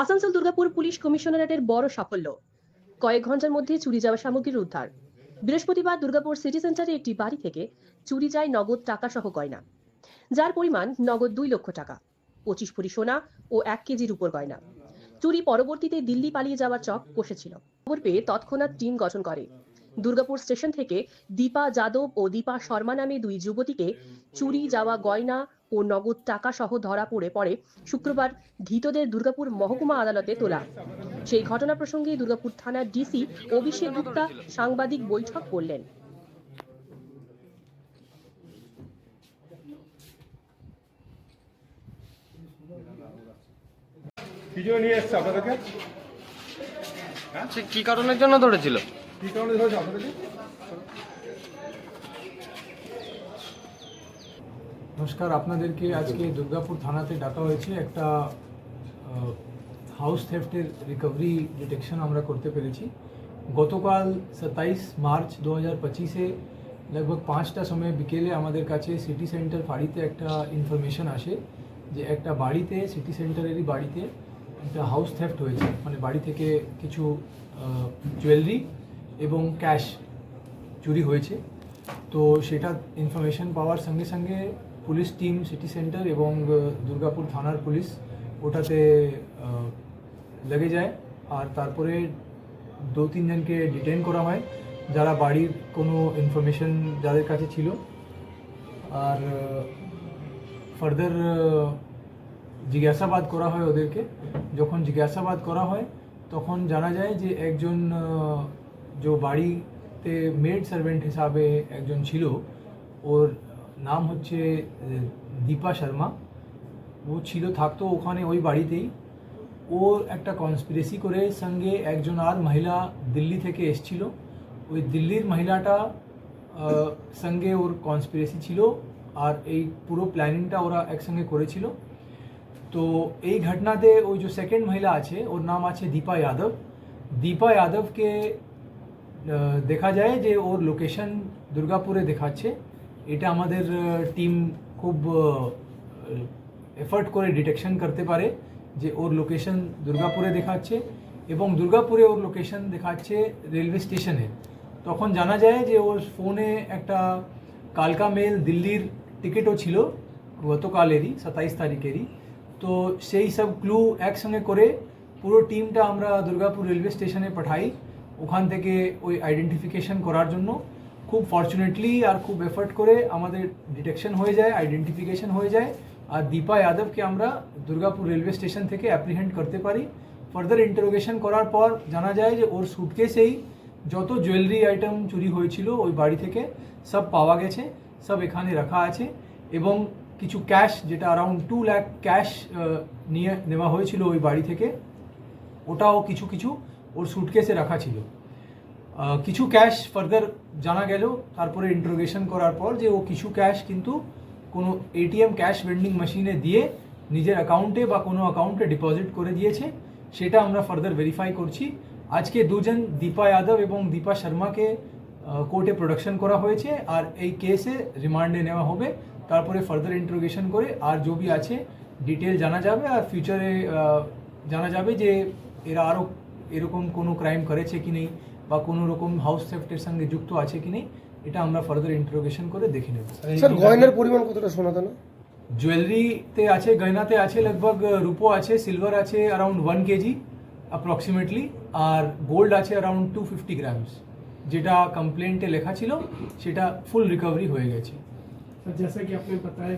Asansol Durgapur police কমিশনারেটের বড় সাফল্য। কয়েক ঘণ্টার মধ্যে চুরি যাওয়া সামগ্রীর উদ্ধার। বৃহস্পতিবার দুর্গাপুর সিটি সেন্টারে একটি বাড়ি থেকে চুরি যায় নগদ টাকা সহ গয়না। যার পরিমাণ নগদ দুই লক্ষ টাকা, পঁচিশ ভরি সোনা ও এক কেজির উপর গয়না। চুরি পরবর্তীতে দিল্লি পালিয়ে যাওয়ার চক কষেছিল। খবর পেয়ে তৎক্ষণাৎ টিম গঠন করে। দুর্গাপুর স্টেশন থেকে দীপা যাদব ও দীপা শর্মা নামে দুই যুবতীকে চুরি যাওয়া গয়না ও নগদ টাকা সহ ধরা পড়ে পরে শুক্রবার ধৃতদের দুর্গাপুর মহকুমা আদালতে তোলা। সেই ঘটনা প্রসঙ্গে দুর্গাপুর থানার ডিসি অভিষেক গুপ্তা সাংবাদিক বৈঠক করলেন। কি জন্য নিয়ে এসছে আপনাদেরকে? কি কারণের জন্য ধরেছিল? নমস্কার, আপনাদেরকে আজকে দুর্গাপুর থানাতে ডাকা হয়েছে একটা হাউস থেফটের রিকভারি ডিটেকশন আমরা করতে পেরেছি। গতকাল সাতাইশ মার্চ দু হাজার পঁচিশে লগভগ পাঁচটা সময় বিকেলে আমাদের কাছে সিটি সেন্টার ফাঁড়িতে একটা ইনফরমেশন আসে যে একটা বাড়িতে সিটি সেন্টারেরই বাড়িতে একটা হাউস থেফট হয়েছে। মানে বাড়ি থেকে কিছু জুয়েলারি এবং ক্যাশ চুরি হয়েছে। তো সেটা ইনফরমেশন পাওয়ার সঙ্গে সঙ্গে পুলিশ টিম সিটি সেন্টার এবং দুর্গাপুর থানার পুলিশ ওটাতে লেগে যায়। আর তারপরে দু তিনজনকে ডিটেন করা হয়, যারা বাড়ির কোনো ইনফরমেশন যাদের কাছে ছিল। আর ফার্দার জিজ্ঞাসাবাদ করা হয় ওদেরকে। যখন জিজ্ঞাসাবাদ করা হয়, তখন জানা যায় যে একজন যে বাড়িতে মেড সার্ভেন্ট হিসাবে একজন ছিল ওর নাম হচ্ছে আহ, দীপা শর্মা ও ছিল থাকতো ওখানে ওই বাড়িতেই ও একটা কনস্পিরেসি করে সঙ্গে একজন আর মহিলা দিল্লি থেকে এসছিল ওই দিল্লির মহিলাটা আহ, সঙ্গে ওর কনস্পিরেসি ছিল আর এই পুরো প্ল্যানিংটা ওরা একসঙ্গে করেছিল তো এই ঘটনাতে ওই যে সেকেন্ড মহিলা আছে ওর নাম আছে দীপা যাদব দীপা যাদবকে আহ, দেখা যায় যে ওর লোকেশন দুর্গাপুরে দেখাচ্ছে। এটা আমাদের টিম খুব এফার্ট করে ডিটেকশন করতে পারে যে ওর লোকেশন দুর্গাপুরে দেখাচ্ছে এবং দুর্গাপুরে ওর লোকেশন দেখাচ্ছে রেলওয়ে স্টেশনে তখন জানা যায় যে ওর ফোনে একটা কালকা মেল দিল্লির টিকিটও ছিল, গতকালেরই, সাতাইশ তারিখেরই। তো সেই সব ক্লু একসঙ্গে করে পুরো টিমটা আমরা দুর্গাপুর রেলওয়ে স্টেশনে পাঠাই। ওখান থেকে ওই আইডেন্টিফিকেশন করার জন্য খুব ফর্চুনেটলি আর খুব এফর্ট করে আমাদের ডিটেকশন হয়ে যায় আইডেন্টিফিকেশন হয়ে যায়। আর দীপা যাদবকে আমরা দুর্গাপুর রেলওয়ে স্টেশন থেকে অ্যাপ্রিহেন্ড করতে পারি। ফার্দার ইন্টারোগেশন করার পর জানা যায় যে ওর সুটকেসেই যত জুয়েলারি আইটেম চুরি হয়েছিল ওই বাড়ি থেকে সব পাওয়া গেছে, সব এখানে রাখা আছে এবং কিছু ক্যাশ যেটা অ্যারাউন্ড টু ল্যাক ক্যাশ নিয়ে নেওয়া হয়েছিল ওই বাড়ি থেকে, ওটাও কিছু কিছু ওর সুটকেসে রাখা ছিল। কিছু ক্যাশ ফার্দার জানা গেল, তারপরে ইন্টারোগেশন করার পর যে ও কিছু ক্যাশ কিন্তু কোনো এটিএম ক্যাশ ভেন্ডিং মেশিনে দিয়ে নিজের অ্যাকাউন্টে বা কোনো অ্যাকাউন্টে ডিপোজিট করে দিয়েছে। সেটা আমরা ফার্দার ভেরিফাই করছি। আজকে দুজন দীপা যাদব এবং দীপা শর্মাকে কোর্টে প্রোডাকশন করা হয়েছে আর এই কেসে রিমান্ডে নেওয়া হবে। তারপরে ফার্দার ইন্টারোগেশন করে আর भी আছে ডিটেল জানা যাবে আর ফিউচারে জানা যাবে যে এরা আরও এরকম কোনো ক্রাইম করেছে কি নেই বা কোনো রকম হাউস থেফটের সঙ্গে যুক্ত আছে কি নেই এটা আমরা ফার্দার ইন্টারোগেশন করে দেখে নেব স্যার গয়নার পরিমাণ কতটা সোনা দানা জুয়েলারিতে আছে গয়নাতে আছে লগভগ রূপো আছে সিলভার আছে অ্যারাউন্ড ওয়ান কেজি অ্যাপ্রক্সিমেটলি আর গোল্ড আছে অ্যারাউন্ড টু ফিফটি গ্রামস যেটা কমপ্লেন্টে লেখা ছিল সেটা ফুল রিকভারি হয়ে গেছে सर जैसा कि आपने बताया